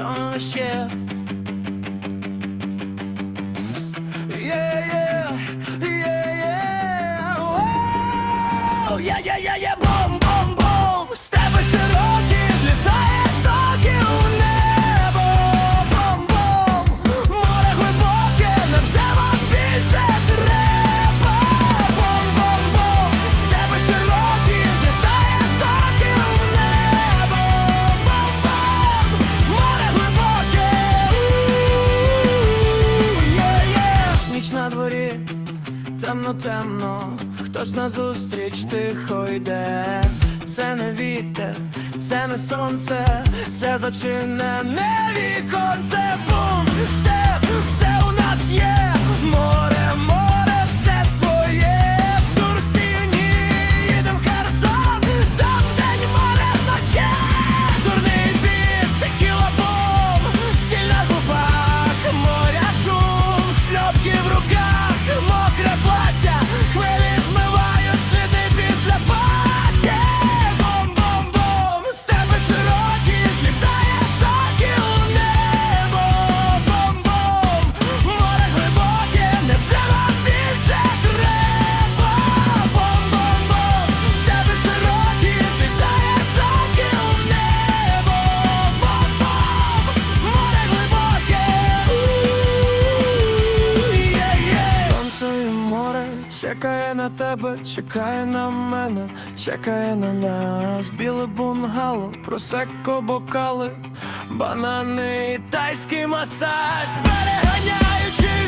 on a ship. Yeah, yeah, yeah, yeah. Oh, yeah, yeah, yeah, yeah. темно, темно, хтось назустріч тихо йде, це не вітер, це не сонце, це зачинене віконце, бум, степ, все у нас є. чекає на тебе, чекає на мене, чекає на нас, біле бунгало, просеко бокали, банани тайський масаж, переганяючи.